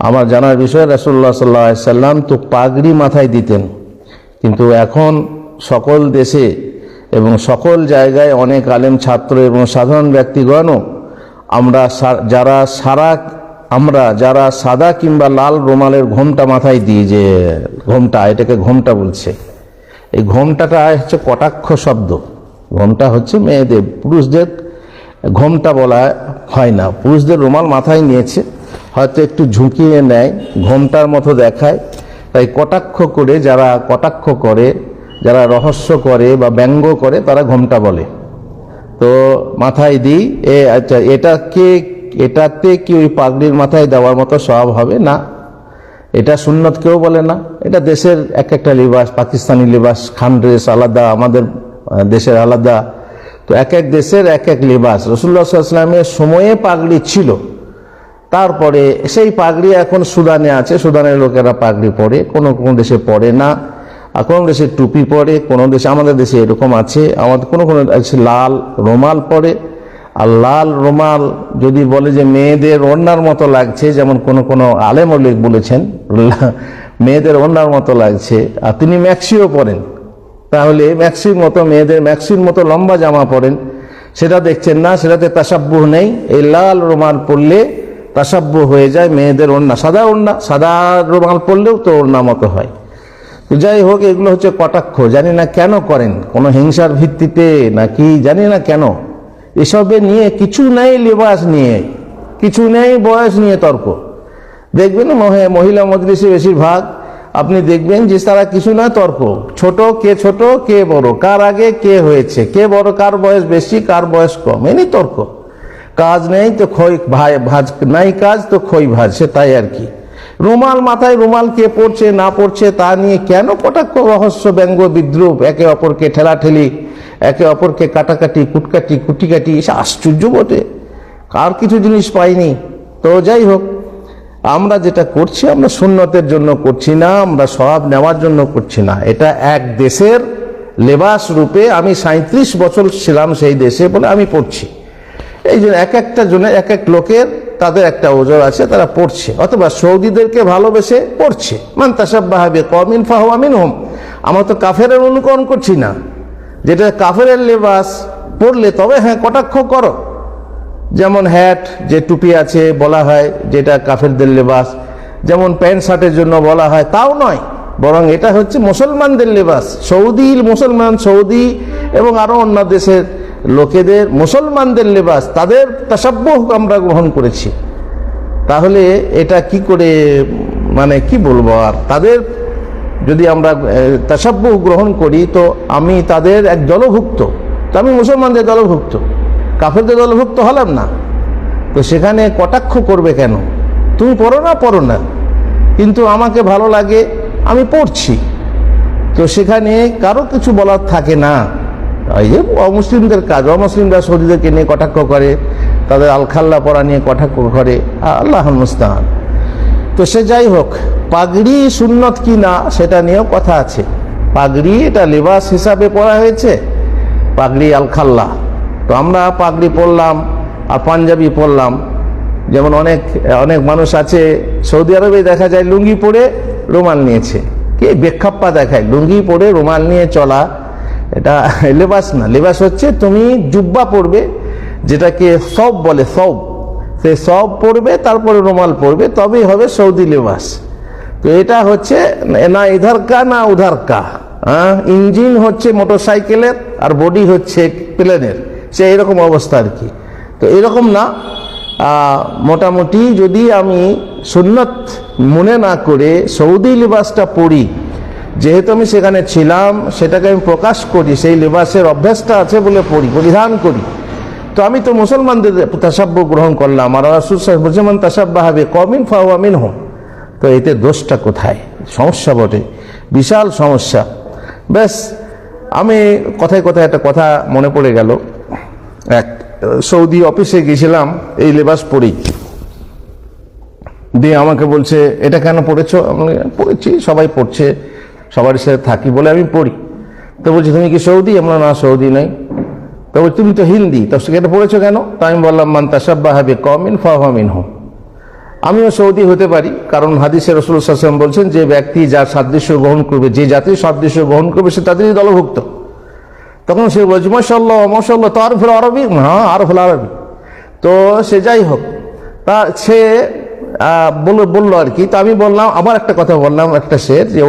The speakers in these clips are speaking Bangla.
আমার জানার বিষয় রাসুল্লাহ সাল্লাহ সাল্লাম তো পাগড়ি মাথায় দিতেন। কিন্তু এখন সকল দেশে এবং সকল জায়গায় অনেক আলেম ছাত্র এবং সাধারণ ব্যক্তিগণও আমরা যারা সারা, আমরা যারা সাদা কিংবা লাল রুমালের ঘোমটা মাথায় দিই যে ঘোমটা, এটাকে ঘোমটা বলছে। এই ঘোমটাটা হচ্ছে কটাক্ষ শব্দ। ঘোমটা হচ্ছে মেয়েদের, পুরুষদের ঘোমটা বলা হয় না। পুরুষদের রুমাল মাথায় নিয়েছে। হয়তো একটু ঝুঁকিয়ে নেয়, ঘোমটার মতো দেখায়। তাই কটাক্ষ করে, যারা কটাক্ষ করে, যারা রহস্য করে বা ব্যঙ্গ করে, তারা ঘোমটা বলে। তো মাথায় দিই, এ আচ্ছা এটাকে এটাতে কি ওই পাগড়ির মাথায় দেওয়ার মতো স্বভাব হবে? না। এটা সুন্নত কেউ বলে না। এটা দেশের এক একটা লিবাস, পাকিস্তানি লিবাস, খান ড্রেস আলাদা, আমাদের দেশের আলাদা। তো এক এক দেশের এক এক লিবাস রসুল্লাহ সাল্লামের সময়ে পাগড়ি ছিল। তারপরে সেই পাগড়ি এখন সুদানে আছে, সুদানের লোকেরা পাগড়ি পরে, কোনো কোনো দেশে পরে না। আর কোনো দেশে টুপি পরে, কোনো দেশে, আমাদের দেশে এরকম আছে। আমাদের কোনো কোনো দেশে লাল রুমাল পরে। আর লাল রুমাল যদি বলে যে মেয়েদের ওড়নার মতো লাগছে, যেমন কোনো কোনো আলেম উল্লেখ বলেছেন, মেয়েদের ওড়নার মতো লাগছে, আর তিনি ম্যাক্সিও পরেন, তাহলে ম্যাক্সির মতো মেয়েদের, ম্যাক্সির মতো লম্বা জামা পরেন। সেটা দেখছেন না, সেটাতে তাসাব্বুহ নেই। এই লাল রুমাল পরলে তাসাব্বুহ হয়ে যায়, মেয়েদের ওড়না, সাদা ওড়না, সাদা রুমাল পরলেও তো ওড়না মতো হয়। যাই হোক, এগুলো হচ্ছে কটাক্ষ, জানি না কেন করেন, কোনো হিংসার ভিত্তিতে নাকি জানি না কেন। এসবে নিয়ে কিছু নেই লিবাস নিয়ে, কিছু নেই বয়স নিয়ে তর্ক। দেখবেন মহে- মহিলা মজলিসে বেশিরভাগ, আপনি দেখবেন যে তারা কিছু না তর্ক। ছোট, কে ছোট, কে বড়, কার আগে কে হয়েছে, কে বড়, কার বয়স বেশি, কার বয়স কম, এনি তর্ক। কাজ নেই তো খই ভাই, ভাজ নাই কাজ তো খই ভাজ, সে তাই আর কি। রুমাল মাথায় রুমাল কে পড়ছে, না পড়ছে, তা নিয়ে কেন কটাক্ষ, রহস্য, ব্যঙ্গ, বিদ্রুপ, একে অপরকে ঠেলাঠেলি, একে অপরকে কাটাকাটি, কুটকাটি, কুটিকাটি এসে আশ্চর্য বটে। কার কিছু জিনিস পাইনি? তো যাই হোক, আমরা যেটা করছি, আমরা সুন্নতের জন্য করছি না, আমরা সব নেওয়ার জন্য করছি না। এটা এক দেশের লেবাস রূপে আমি সাঁত্রিশ বছর ছিলাম সেই দেশে বলে আমি পড়ছি। এই জন্য এক একটা জন্য এক এক লোকের তাদের একটা ওজোর আছে, তারা পড়ছে। অথবা সৌদিদেরকে ভালোবেসে পড়ছে। মান তাসাব্বাহাবে কমিন ফাহমিন হোম আমরা তো কাফেরের অনুকরণ করছি না। যেটা কাফের লেবাস, পড়লে তবে হ্যাঁ কটাক্ষ করো। যেমন হ্যাট যে টুপি আছে বলা হয়, যেটা কাফেরদের লেবাস। যেমন প্যান্ট শার্টের জন্য বলা হয়, তাও নয়। বরং এটা হচ্ছে মুসলমানদের লেবাস। সৌদি মুসলমান, সৌদি এবং আরও অন্য দেশের লোকেদের, মুসলমানদের লেবাস, তাদের তাসাব্য আমরা গ্রহণ করেছি। তাহলে এটা কি করে মানে কি বলব আর? তাদের যদি আমরা তাসাব্য গ্রহণ করি, তো আমি তাদের এক দলভুক্ত। তো আমি মুসলমানদের দলভুক্ত। কাফেরদের দলভুক্ত হলাম না। তো সেখানে কটাক্ষ করবে কেন? তুমি পড়ো না পড়ো না। কিন্তু আমাকে ভালো লাগে, আমি পড়ছি। তো সেখানে কারও কিছু বলার থাকে না। এই অমুসলিমদের কাজ, অমুসলিমরা সৌদিদেরকে নিয়ে কটাক্ষ করে, তাদের আলখাল্লা পরা নিয়ে কটাক্ষ করে আল্লাহ মুস্তাহান তো সে যাই হোক, পাগড়ি সুন্নত কি না, সেটা নিয়েও কথা আছে। পাগড়ি এটা লেবাস হিসাবে পড়া হয়েছে, পাগড়ি আলখাল্লা। তো আমরা পাগড়ি পরলাম, আর পাঞ্জাবি পরলাম। যেমন অনেক অনেক মানুষ আছে, সৌদি আরবে দেখা যায় লুঙ্গি পরে রুমাল নিয়েছে। কে বেক্ষাপ্পা দেখায়, লুঙ্গি পরে রুমাল নিয়ে চলা এটা লেবাস না, লেবাস হচ্ছে তুমি জুব্বা পরবে, যেটাকে সব বলে সব। সে সব পরবে, তারপরে রুমাল পরবে, তবেই হবে সৌদি লেবাস। তো এটা হচ্ছে না ইধার কা, না উধার কা। হ্যাঁ ইঞ্জিন হচ্ছে মোটরসাইকেলের আর বডি হচ্ছে প্লেনের। সে এরকম অবস্থা আর কি। তো এরকম না। মোটামুটি যদি আমি সুন্নত মনে না করে সৌদি লিবাসটা পরি যেহেতু আমি সেখানে ছিলাম, সেটাকে আমি প্রকাশ করি, সেই লেবাসের অভ্যাসটা আছে বলে পড়ি, পরিধান করি। তো আমি তো মুসলমানদের তাসাব্য গ্রহণ করলাম। আর রাসুল সাহেব মুসলমান তাসাব্বা হবে কমিন ফাওয়ামিন হোম তো এতে দোষটা কোথায়? সমস্যা বটে, বিশাল সমস্যা। ব্যাস, আমি কথায় কথায় একটা কথা মনে পড়ে গেল। এক, সৌদি অফিসে গেছিলাম, এই লেবাস পরেই দিয়ে আমাকে বলছে, এটা কেন পড়েছ? আমি পড়েছি, সবাই পড়ছে। সবার সাথে থাকি বলে আমি পড়ি। তো বলছি তুমি কি সৌদি? আমরা না সৌদি নাই। তো বলছে, তুমি তো হিন্দি তো সেটা পড়েছো কেন? তো আমি বললাম মান তাসাব্বা হবে কমিন ফাহমিন হোম আমিও সৌদি হতে পারি কারণ হাদিসের রসুল সাল্লাম বলছেন যে ব্যক্তি যার সাদৃশ্য গ্রহণ করবে যে জাতির সাদৃশ্য গ্রহণ করবে সে তাদেরই দলভুক্ত। তখন সে বলছে মশাল্লাহ মশাল্লাহ তো আরফুল আরবি? হ্যাঁ আরফুল আরবি। তো সে যাই হোক তা সে আহ, বলল আর কি। তো আমি বললাম আবার একটা কথা বললাম একটা শের যে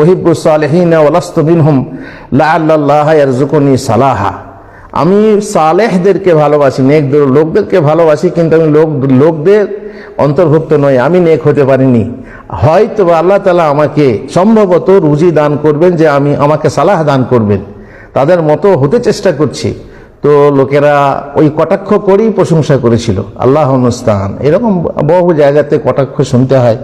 ইয়ারজুকুনি সালাহা। আমি সালেহদেরকে ভালোবাসি নেক লোকদেরকে ভালোবাসি কিন্তু আমি লোক লোকদের অন্তর্ভুক্ত নই আমি নেক হতে পারিনি। হয়তো আল্লাহ তালা আমাকে সম্ভবত রুজি দান করবেন যে আমি আমাকে সালাহ দান করবেন। তাদের মতো হতে চেষ্টা করছি। তো লোকেরা ওই কটাক্ষ করেই প্রশংসা করেছিল। আল্লাহ অনুষ্ঠান এরকম বহু জায়গাতে কটাক্ষ শুনতে হয়।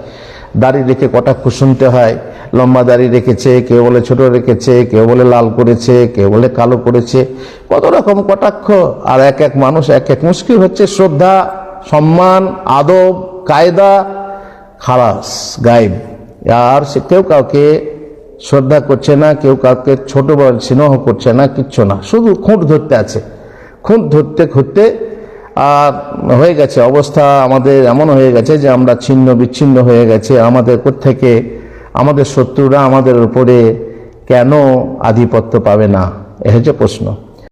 দাড়ি রেখে কটাক্ষ শুনতে হয়। লম্বা দাড়ি রেখেছে, কেউ বলে ছোট রেখেছে, কেউ বলে লাল করেছে, কেউ বলে কালো করেছে। কত রকম কটাক্ষ। আর এক এক মানুষ, এক এক মুশকিল হচ্ছে শ্রদ্ধা, সম্মান, আদব, কায়দা, খালাস, গায়েব। আর সে কেউ কাউকে শ্রদ্ধা করছে না, কেউ কাউকে ছোট বড় স্নেহ করছে না, কিচ্ছু না। শুধু খুঁট ধরতে আছে। খুঁট ধরতে খুঁটতে, আর হয়ে গেছে, অবস্থা আমাদের এমন হয়ে গেছে যে আমরা ছিন্ন বিচ্ছিন্ন হয়ে গেছে। আমাদের থেকে আমাদের শত্রুরা আমাদের উপরে কেন আধিপত্য পাবে না? এ হচ্ছে প্রশ্ন।